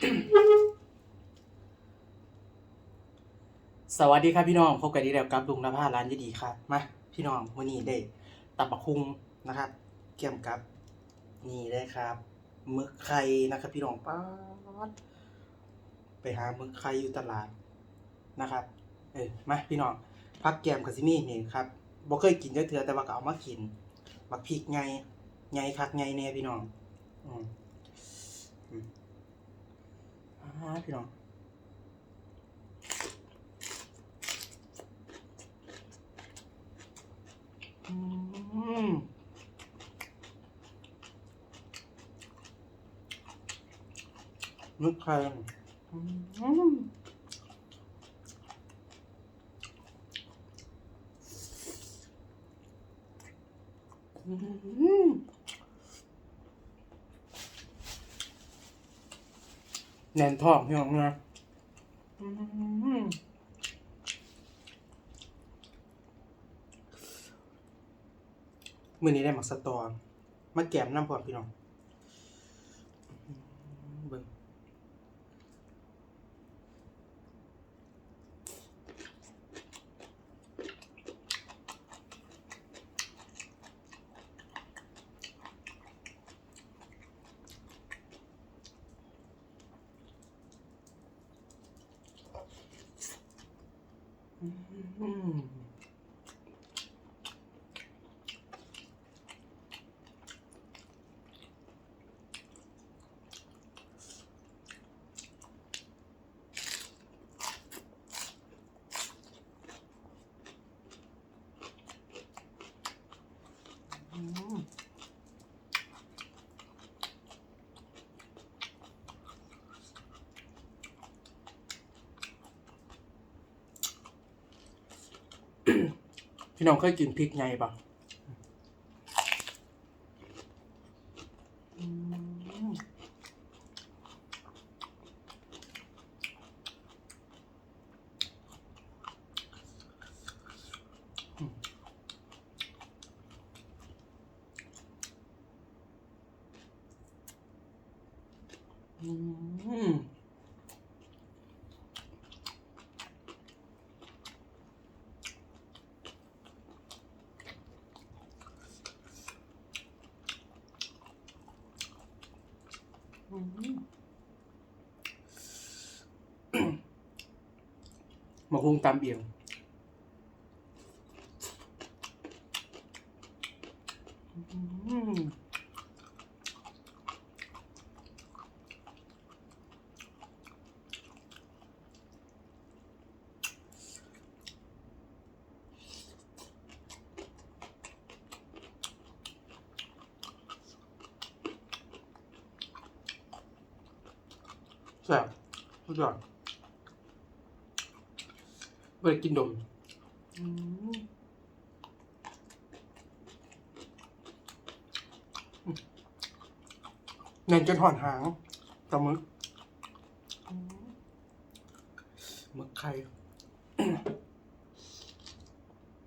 สวัสดีครับพี่น้องพบกันอีกแล้วกับลุงนภาร้านยี่ดีครับมาพี่น้องวันนี้ได้ตับปะคุงนะครับเกี่ยมกับ นี่ได้ครับมึกไข่นะครับพี่น้องป๊าไปหามึกไข่อยู่ตลาดนะครับ เออมาพี่น้องพักแกมกับซิมี่นี่ครับบ่เคยกินเจักเทื่อแต่ว่าก็เอามากินมักพริกไงไงคักไงแน่พี่น้องอืมาพี่น้องอืมนึกใครอืมอืม แน่นท้องพี่น้องนะมื่อนี้ได้หมักสตอมาแกมน้ำพร้อพี่น้องเบิ่ง อืม อืม พี่น้องเคยกินพริกไงปะอืมอืมอืม มาคงตามเอียงอืมแซ่บสุดยอด เปิดกินดมอืมแน่นจนหอนหางปลาหมึกมึกไข่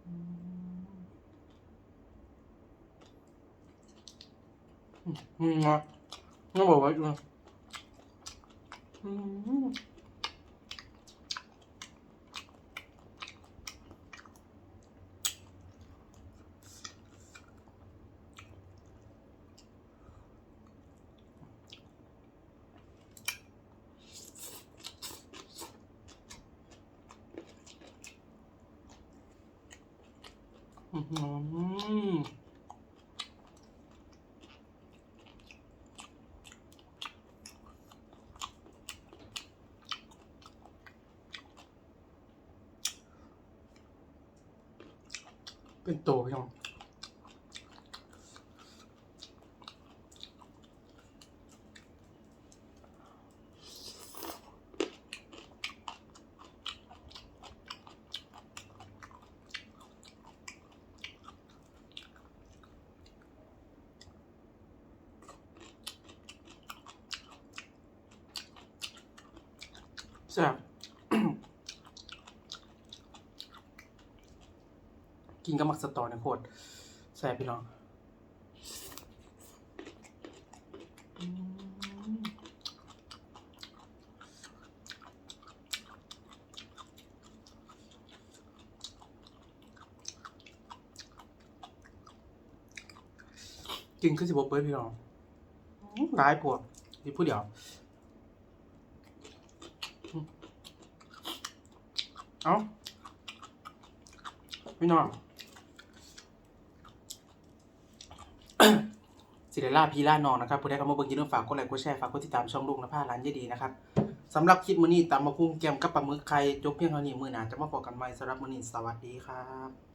อืมอืมอะงั้นบอกไว้ด้วยอืม เป็นโตยัง แซ่บกินกับมักสตอเนี่ยโคตรแซ่บพี่น้องกินคือสิบเบิร์พี่น้องร้ายปวดที่พูดเดี๋ยว เอ้าพี่น้องสิเดล่าพีล่านองนะครับผู้ใดเข้ามาเบิ่งอย่าลืมฝากกดไลค์กดแชร์ฝากกดติดตามช่องลุงนภาร้านเยดีนะครับสำหรับคลิปมื้อนี้ตามมาพุ่งแกมกับปลาหมึกไข่จบเพียงเท่านี้มื้อหน้าจะมาพบกันใหม่สำหรับมื้อนี้สวัสดีครับ